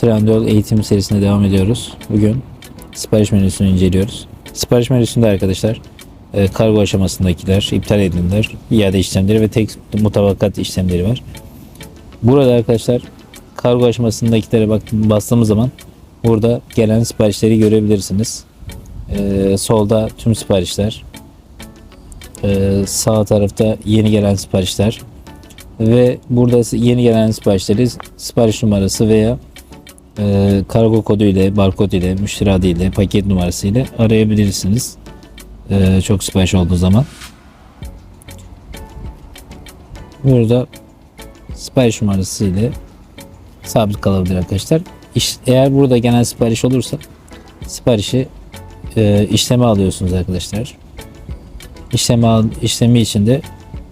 Trendyol eğitim serisine devam ediyoruz. Bugün sipariş menüsünü inceliyoruz. Sipariş menüsünde arkadaşlar e, kargo aşamasındakiler, iptal edilenler, iade işlemleri ve tek mutabakat işlemleri var. Burada arkadaşlar kargo aşamasındakilere bastığımız zaman burada gelen siparişleri görebilirsiniz. E, solda tüm siparişler, e, sağ tarafta yeni gelen siparişler ve burada yeni gelen siparişleri sipariş numarası veya e, kargo kodu ile, barkod ile, müşteri adı ile, paket numarası ile arayabilirsiniz. E, çok sipariş olduğu zaman. Burada sipariş numarası ile sabit kalabilir arkadaşlar. İş, eğer burada genel sipariş olursa siparişi e, işleme alıyorsunuz arkadaşlar. İşlemi, al, işlemi için de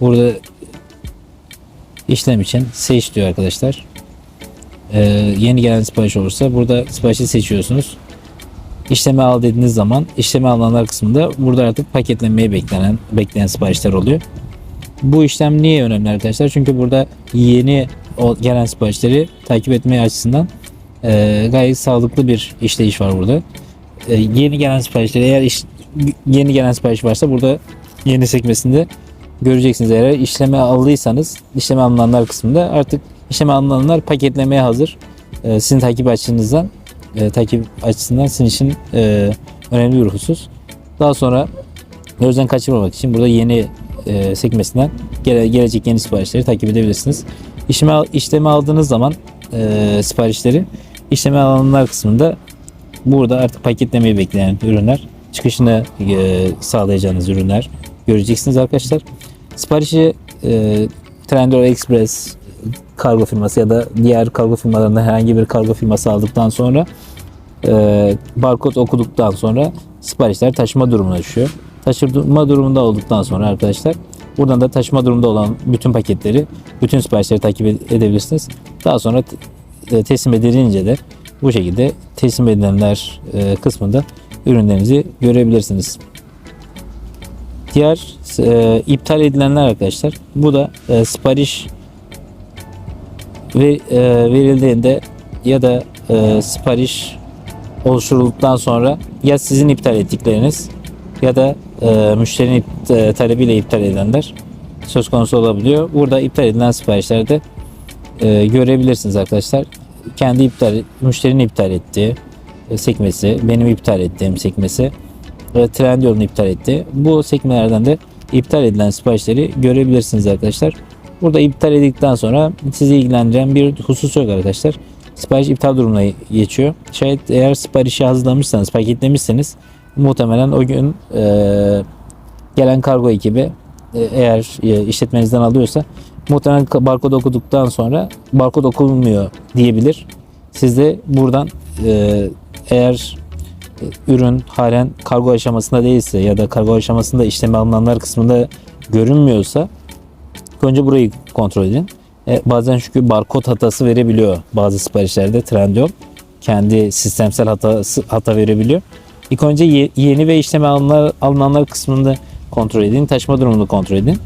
burada işlem için seç diyor arkadaşlar. Ee, yeni gelen sipariş olursa burada siparişi seçiyorsunuz. İşleme al dediğiniz zaman işleme alınanlar kısmında burada artık paketlenmeye beklenen bekleyen siparişler oluyor. Bu işlem niye önemli arkadaşlar? Çünkü burada yeni gelen siparişleri takip etmeye açısından e, gayet sağlıklı bir işleyiş var burada. E, yeni gelen siparişleri eğer iş, yeni gelen sipariş varsa burada yeni sekmesinde göreceksiniz eğer işleme aldıysanız işleme alınanlar kısmında artık işleme alınanlar paketlemeye hazır. Ee, sizin takip açınızdan e, takip açısından sizin için e, önemli bir husus. Daha sonra gözden kaçırmamak için burada yeni e, sekmesinden gele, gelecek yeni siparişleri takip edebilirsiniz. İşleme, işleme aldığınız zaman e, siparişleri işleme alanlar kısmında burada artık paketlemeyi bekleyen ürünler çıkışını e, sağlayacağınız ürünler göreceksiniz arkadaşlar. Siparişi e, Trendyol Express kargo firması ya da diğer kargo firmalarında herhangi bir kargo firması aldıktan sonra e, barkod okuduktan sonra siparişler taşıma durumuna düşüyor. Taşıma durumunda olduktan sonra arkadaşlar buradan da taşıma durumunda olan bütün paketleri, bütün siparişleri takip ed- edebilirsiniz. Daha sonra e, teslim edilince de bu şekilde teslim edilenler e, kısmında ürünlerinizi görebilirsiniz. Diğer e, iptal edilenler arkadaşlar. Bu da e, sipariş e, verildiğinde ya da e, sipariş oluşturulduktan sonra ya sizin iptal ettikleriniz ya da e, müşterinin e, talebiyle iptal edilenler söz konusu olabiliyor. Burada iptal edilen siparişlerde e, görebilirsiniz arkadaşlar. Kendi iptal, müşterinin iptal ettiği e, sekmesi, benim iptal ettiğim sekmesi ve Trendyol'un iptal ettiği bu sekmelerden de iptal edilen siparişleri görebilirsiniz arkadaşlar. Burada iptal edildikten sonra sizi ilgilendiren bir husus yok arkadaşlar. Sipariş iptal durumuna geçiyor. Şayet eğer siparişi hazırlamışsanız, paketlemişseniz muhtemelen o gün e, gelen kargo ekibi e, eğer e, işletmenizden alıyorsa muhtemelen barkod okuduktan sonra barkod okunmuyor diyebilir. Siz de buradan e, eğer ürün halen kargo aşamasında değilse ya da kargo aşamasında işleme alınanlar kısmında görünmüyorsa önce burayı kontrol edin. E, bazen çünkü barkod hatası verebiliyor bazı siparişlerde Trendyol. Kendi sistemsel hatası, hata verebiliyor. İlk önce ye- yeni ve işleme alınanlar, alınanlar kısmında kontrol edin. Taşıma durumunu kontrol edin.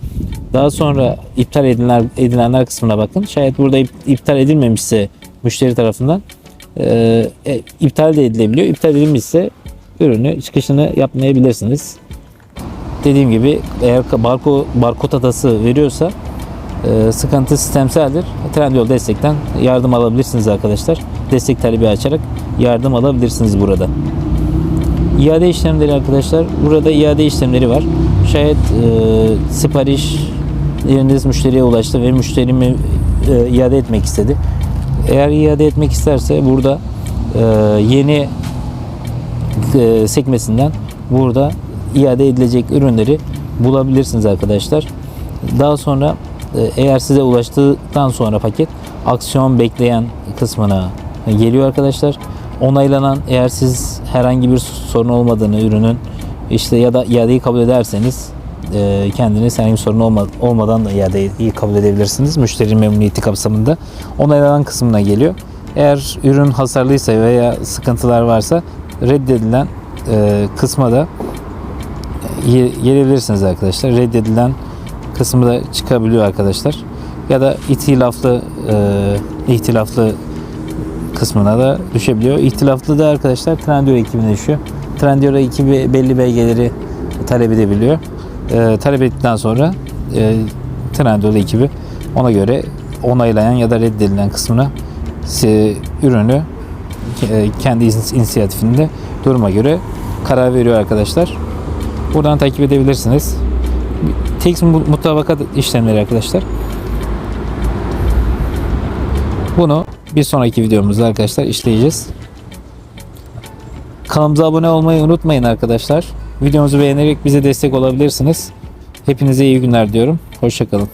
Daha sonra iptal edilenler, edilenler kısmına bakın. Şayet burada ip- iptal edilmemişse müşteri tarafından e, e, iptal de edilebiliyor. İptal edilmişse ürünü çıkışını yapmayabilirsiniz. Dediğim gibi eğer barko, barkod hatası veriyorsa e, sıkıntı sistemseldir. Trendyol destekten yardım alabilirsiniz arkadaşlar. Destek talebi açarak yardım alabilirsiniz burada. İade işlemleri arkadaşlar. Burada iade işlemleri var. Şayet e, sipariş yeriniz müşteriye ulaştı ve müşteri mi, e, iade etmek istedi. Eğer iade etmek isterse burada e, yeni e, sekmesinden burada iade edilecek ürünleri bulabilirsiniz arkadaşlar. Daha sonra e, eğer size ulaştıktan sonra paket aksiyon bekleyen kısmına geliyor arkadaşlar. Onaylanan eğer siz herhangi bir sorun olmadığını ürünün işte ya da iadeyi kabul ederseniz e, kendiniz herhangi bir sorun olma- olmadan da iadeyi kabul edebilirsiniz. Müşteri memnuniyeti kapsamında onaylanan kısmına geliyor. Eğer ürün hasarlıysa veya sıkıntılar varsa reddedilen e, kısma da gelebilirsiniz arkadaşlar. Reddedilen kısmı da çıkabiliyor arkadaşlar. Ya da itilaflı e, ihtilaflı kısmına da düşebiliyor. İhtilaflı da arkadaşlar Trendyol ekibine düşüyor. Trendyol ekibi belli belgeleri talep edebiliyor. E, talep ettikten sonra e, Trendyol ekibi ona göre onaylayan ya da reddedilen kısmına size ürünü e, kendi inisiyatifinde duruma göre karar veriyor arkadaşlar. Buradan takip edebilirsiniz. Tek mu- mutabakat işlemleri arkadaşlar. Bunu bir sonraki videomuzda arkadaşlar işleyeceğiz. Kanalımıza abone olmayı unutmayın arkadaşlar. Videomuzu beğenerek bize destek olabilirsiniz. Hepinize iyi günler diyorum. Hoşçakalın.